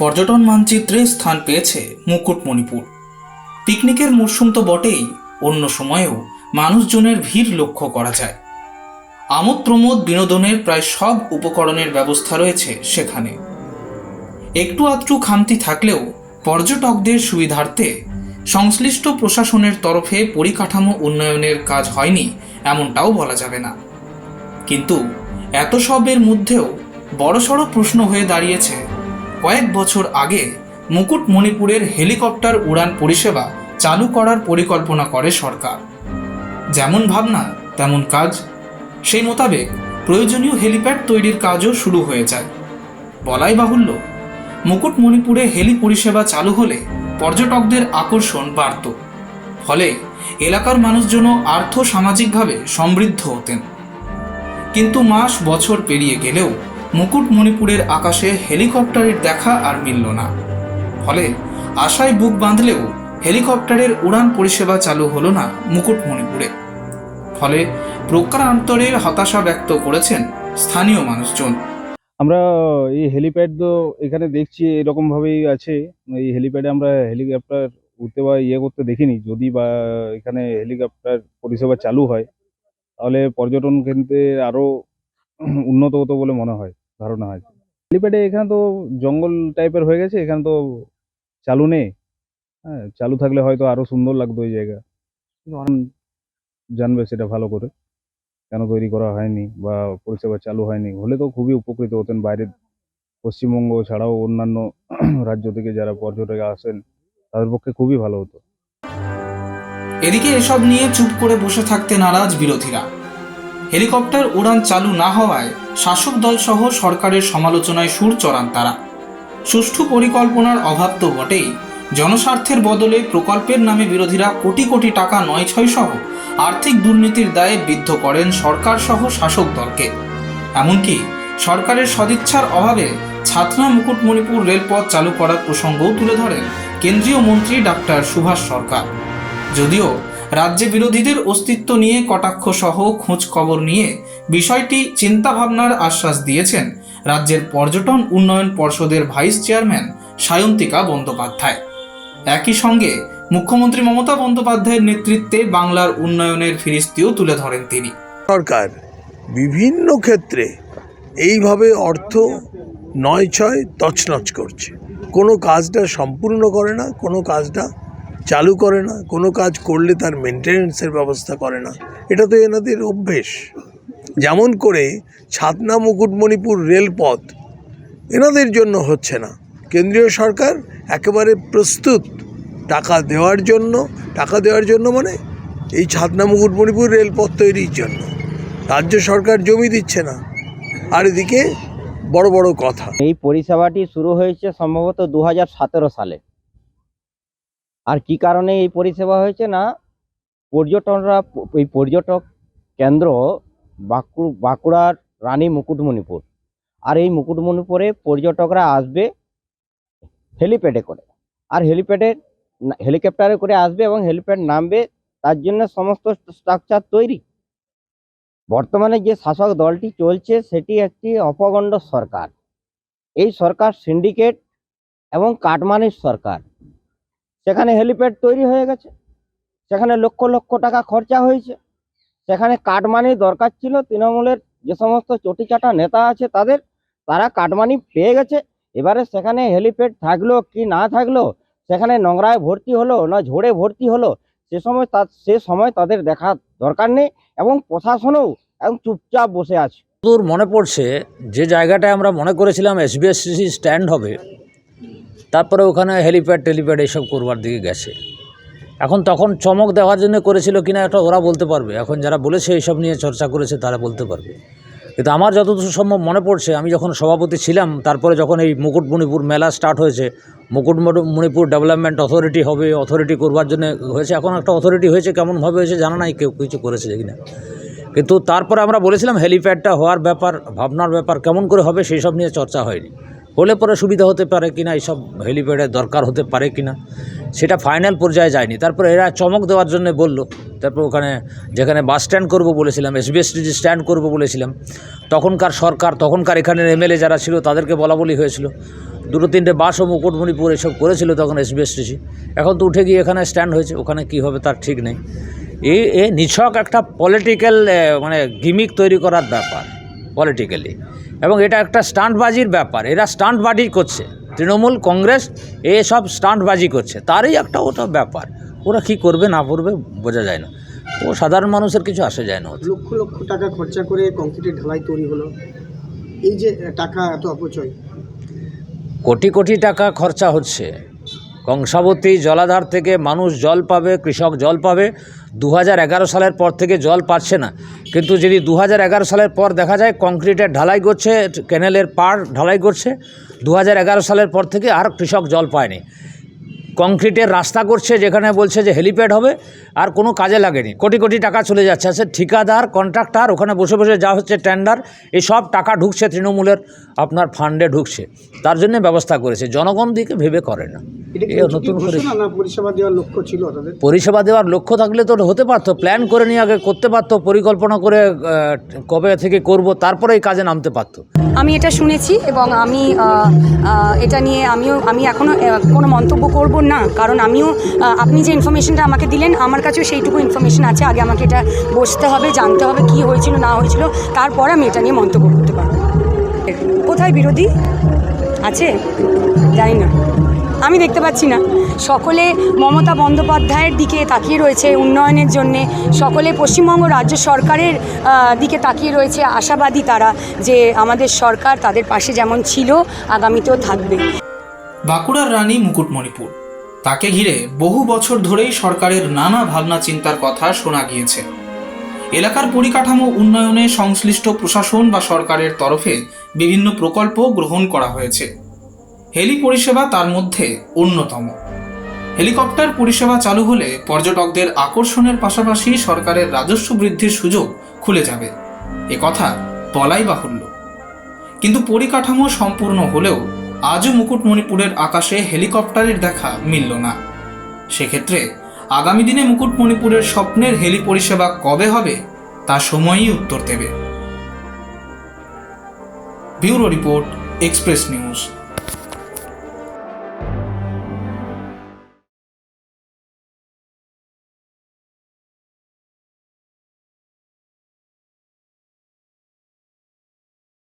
পর্যটন মানচিত্রে স্থান পেয়েছে মুকুটমণিপুর। পিকনিকের মরশুম তো বটেই, অন্য সময়েও মানুষজনের ভিড় লক্ষ্য করা যায়। আমোদ প্রমোদ বিনোদনের প্রায় সব উপকরণের ব্যবস্থা রয়েছে সেখানে। একটু আধটু খামতি থাকলেও পর্যটকদের সুবিধার্থে সংশ্লিষ্ট প্রশাসনের তরফে পরিকাঠামো উন্নয়নের কাজ হয়নি এমনটাও বলা যাবে না। কিন্তু এত সবের মধ্যেও বড়সড় প্রশ্ন হয়ে দাঁড়িয়েছে কয়েক বছর আগে মুকুটমণিপুরের হেলিকপ্টার উড়ান পরিষেবা চালু করার পরিকল্পনা করে সরকার। যেমন ভাবনা, তেমন কাজ। সেই মোতাবেক প্রয়োজনীয় হেলিপ্যাড তৈরির কাজও শুরু হয়ে যায়। বলাই বাহুল্য, মুকুটমণিপুরে হেলি পরিষেবা চালু হলে পর্যটকদের আকর্ষণ বাড়ত। ফলে এলাকার মানুষজনও আর্থ সামাজিকভাবে সমৃদ্ধ হতেন। কিন্তু মাস বছর পেরিয়ে গেলেও মুকুটমণিপুরের আকাশে হেলিকপ্টারের দেখা আর মিলল না। ফলে আশায় বুক বাঁধলেও হেলিকপ্টারের উড়ান পরিষেবা চালু হলো না মুকুটমণিপুরে। ফলে প্রকারান্তরের হতাশা ব্যক্ত করেছেন স্থানীয় মানুষজন। আমরা এই হেলিপ্যাড তো এখানে দেখছি এরকমভাবেই আছে। এই হেলিপ্যাডে আমরা হেলিকপ্টার উঠতে বা ইয়ে করতে দেখিনি। যদি বা এখানে হেলিকপ্টার পরিষেবা চালু হয়, তাহলে পর্যটন কেন্দ্রে আরও উন্নত হতো বলে মনে হয়, ধারণা হয়। হেলিপ্যাডে এখানে তো জঙ্গল টাইপের হয়ে গেছে, এখানে তো চালু নেই। হ্যাঁ চালু থাকলে হয়তো আরও সুন্দর লাগতো এই জায়গা। জানবে সেটা ভালো করে, কেন তৈরি করা হয়নি বা পরিষেবা চালু হয়নি। হলে তো খুবই উপকৃত হতেন বাইরের পশ্চিমবঙ্গ ছাড়াও অন্যান্য রাজ্য থেকে যারা পর্যটক আসেন, তাদের পক্ষে খুবই ভালো হতো। এদিকে এসব নিয়ে চুপ করে বসে থাকতে নারাজ বিরোধীরা। হেলিকপ্টার উড়ান চালু না হওয়ায় শাসক দল সহ সরকারের সমালোচনায় সুর চড়ান তারা। সুষ্ঠু পরিকল্পনার অভাব তো বটেই। জনস্বার্থের বদলে প্রকল্পের নামে বিরোধীরা কোটি কোটি টাকা নয় ছয় সহ আর্থিক দুর্নীতির দায়ে বিদ্ধ করেন সরকার সহ শাসক দলকে। এমনকি সরকারের সদিচ্ছার অভাবে ছাতনা মুকুটমণিপুর রেলপথ চালু করার প্রসঙ্গও তুলে ধরেন কেন্দ্রীয় মন্ত্রী ডাক্তার সুভাষ সরকার। যদিও রাজ্যে বিরোধীদের অস্তিত্ব নিয়ে কটাক্ষ সহ খোঁজ খবর নিয়ে বিষয়টি চিন্তাভাবনার আশ্বাস দিয়েছেন রাজ্যের পর্যটন উন্নয়ন পর্ষদের ভাইস চেয়ারম্যান সায়ন্তিকা বন্দ্যোপাধ্যায়। একই সঙ্গে মুখ্যমন্ত্রী মমতা বন্দ্যোপাধ্যায়ের নেতৃত্বে বাংলার উন্নয়নের ফিরিস্তিও তুলে ধরেন তিনি। সরকার বিভিন্ন ক্ষেত্রে এইভাবে অর্থ নয় ছয় তছনছ করছে। কোনো কাজটা সম্পূর্ণ করে না, কোনো কাজটা চালু করে না, কোনো কাজ করলে তার মেনটেন্যান্সের ব্যবস্থা করে না। এটা তো এনাদের অভ্যেস। যেমন করে ছাতনা মুকুটমণিপুর রেলপথ এনাদের জন্য হচ্ছে না। কেন্দ্রীয় সরকার একেবারে প্রস্তুত টাকা দেওয়ার জন্য, টাকা দেওয়ার জন্য মানে এই ছাতনা মুকুটমণিপুর রেলপথ তৈরির জন্য। রাজ্য সরকার জমি দিচ্ছে না। আর এদিকে বড় বড় কথা। এই পরিষেবাটি শুরু হয়েছে সম্ভবত দু হাজার সতেরো সালে। আর কি কারণে এই পরিষেবা হয়েছে না? পর্যটনরা, এই পর্যটক কেন্দ্র বাঁকুড়, বাঁকুড়ার রানী মুকুটমণিপুর। আর এই মুকুটমণিপুরে পর্যটকরা আসবে হেলিপ্যাডে করে। আর হেলিপ্যাডে, হেলিকপ্টারে করে আসবে এবং হেলিপ্যাড নামবে, তার জন্য সমস্ত স্ট্রাকচার তৈরি। বর্তমানে যে শাসক দলটি চলছে, সেটি একটি অপগণ্ড সরকার। এই সরকার সিন্ডিকেট এবং কাটমানির সরকার। সেখানে হেলিপ্যাড তৈরি হয়ে গেছে, সেখানে লক্ষ লক্ষ টাকা খরচা হয়েছে, সেখানে কাটমানি দরকার ছিল, তৃণমূলের যে সমস্ত চটিচাটা নেতা আছে তাদের, তারা কাটমানি পেয়ে গেছে, এবারে সেখানে হেলিপ্যাড থাকল কি না থাকল, সেখানে নোংরায় ভর্তি হলো না ঝোড়ে ভর্তি হলো, সে সময় তা, সে সময় তাদের দেখা দরকার নেই এবং প্রশাসনও এবং চুপচাপ বসে আছে। দূর মনে পড়ছে যে জায়গাটায় আমরা মনে করেছিলাম এসবিএসসি স্ট্যান্ড হবে তারপরে ওখানে হেলিপ্যাড টেলিপ্যাড এইসব করবার দিকে গেছে। এখন তখন চমক দেওয়ার জন্য করেছিল কিনা একটা ওরা বলতে পারবে। এখন যারা বলেছে এইসব নিয়ে চর্চা করেছে তারা বলতে পারবে। কিন্তু আমার যতদূর সম্ভব মনে পড়ছে, আমি যখন সভাপতি ছিলাম, তারপরে যখন এই মুকুটমণিপুর মেলা স্টার্ট হয়েছে, মুকুটমণিপুর ডেভেলপমেন্ট অথরিটি হবে অথরিটি করবার জন্য হয়েছে, এখন একটা অথরিটি হয়েছে, কেমনভাবে হয়েছে জানা নাই, কেউ কিছু করেছে কিনা। কিন্তু তারপরে আমরা বলেছিলাম হেলিপ্যাডটা হওয়ার ব্যাপার, ভাবনার ব্যাপার, কেমন করে হবে সেই সব নিয়ে চর্চা হয়নি। হলে পরে সুবিধা হতে পারে কিনা, এইসব হেলিপ্যাডের দরকার হতে পারে কিনা, সেটা ফাইনাল পর্যায়ে যায়নি। তারপরে এরা চমক দেওয়ার জন্য বলল, তারপর ওখানে যেখানে বাস স্ট্যান্ড করব বলেছিলাম এসবিএসটিজি স্ট্যান্ড করব বলেছিলাম, তখনকার সরকার, তখনকার এখানের এমএলএ যারা ছিল তাদেরকে বলা বলি হয়েছিল। দুটো তিনটে বাসও মুকুটমণিপুর এসব করেছিল তখন এসবিএসটিসি এখন তো উঠে গিয়ে এখানে স্ট্যান্ড হয়েছে, ওখানে কি হবে তার ঠিক নেই। এই এ নিছক একটা পলিটিক্যাল মানে গিমিক তৈরি করার ব্যাপার পলিটিক্যালি এবং এটা একটা স্টান্টবাজির ব্যাপার। এরা স্টান্টবাজি করছে। তৃণমূল কংগ্রেস এসব স্টান্টবাজি করছে। তারই একটা ওটা ব্যাপার। ওরা কি করবে না করবে বোঝা যায় না। ও সাধারণ মানুষের কিছু আসে যায় না লক্ষ লক্ষ টাকা খরচা করে কংক্রিটের ঢালাই তৈরি হলো। এই যে টাকা এত অপচয়। কোটি কোটি টাকা খরচা হচ্ছে। কংসাবতী জলাধার থেকে মানুষ জল পাবে কৃষক জল পাবে। দু হাজার এগারো সালের পর থেকে জল পাচ্ছে না। কিন্তু যদি দু হাজার এগারো সালের পর দেখা যায় কংক্রিটের ঢালাই করছে ক্যানেলের পাড় ঢালাই করছে দু হাজার এগারো সালের পর থেকে আর কৃষক জল পায়নি। কংক্রিটের রাস্তা করছে যেখানে বলছে যে হেলিপ্যাড হবে, আর কোনো কাজে লাগেনি। কোটি কোটি টাকা চলে যাচ্ছে। আছে ঠিকাদার, কন্ট্রাক্টার, ওখানে বসে বসে যা হচ্ছে টেন্ডার, এই সব টাকা ঢুকছে তৃণমূলের, আপনার ফান্ডে ঢুকছে। তার জন্য ব্যবস্থা করেছে। জনগণ দিকে ভেবে করে না। নতুন করে পরিষেবা দেওয়ার লক্ষ্য ছিল পরিষেবা দেওয়ার লক্ষ্য থাকলে তো হতে পারতো প্ল্যান করে নিয়ে আগে করতে পারতো পরিকল্পনা করে কবে থেকে করব তারপরে এই কাজে নামতে পারতো। আমি এটা শুনেছি এবং আমি এটা নিয়ে আমিও আমি এখনও কোনো মন্তব্য করব না। কারণ আমিও আপনি যে ইনফরমেশনটা আমাকে দিলেন আমার কাছেও সেইটুকু ইনফরমেশন আছে। আগে আমাকে এটা বসতে হবে জানতে হবে কি হয়েছিল না হয়েছিল। তারপর আমি এটা নিয়ে মন্তব্য করতে পারব। কোথায় বিরোধী? আছে? জানি না। আমি দেখতে পাচ্ছি না। সকলে মমতা বন্দ্যোপাধ্যায়ের দিকে তাকিয়ে রয়েছে উন্নয়নের জন্যে। সকলে পশ্চিমবঙ্গ রাজ্য সরকারের দিকে তাকিয়ে রয়েছে আশাবাদী তারা যে আমাদের সরকার তাদের পাশে যেমন ছিল, আগামীতেও থাকবে। বাঁকুড়ার রানী মুকুটমণিপুর। তাকে ঘিরে বহু বছর ধরেই সরকারের নানা ভাবনা চিন্তার কথা শোনা গিয়েছে। এলাকার পরিকাঠামো উন্নয়নে সংশ্লিষ্ট প্রশাসন বা সরকারের তরফে বিভিন্ন প্রকল্প গ্রহণ করা হয়েছে। হেলি পরিষেবা তার মধ্যে অন্যতম। হেলিকপ্টার পরিষেবা চালু হলে পর্যটকদের আকর্ষণের পাশাপাশি সরকারের রাজস্ব বৃদ্ধির সুযোগ খুলে যাবে। এ কথা বলাই বাহুল্য। কিন্তু পরিকাঠামো সম্পূর্ণ হলেও আজও মুকুটমণিপুরের আকাশে হেলিকপ্টারের দেখা মিলল না। সেক্ষেত্রে আগামী দিনে মুকুটমণিপুরের স্বপ্নের হেলি পরিষেবা কবে হবে, তা সময়ই উত্তর দেবে। Bureau report, express news.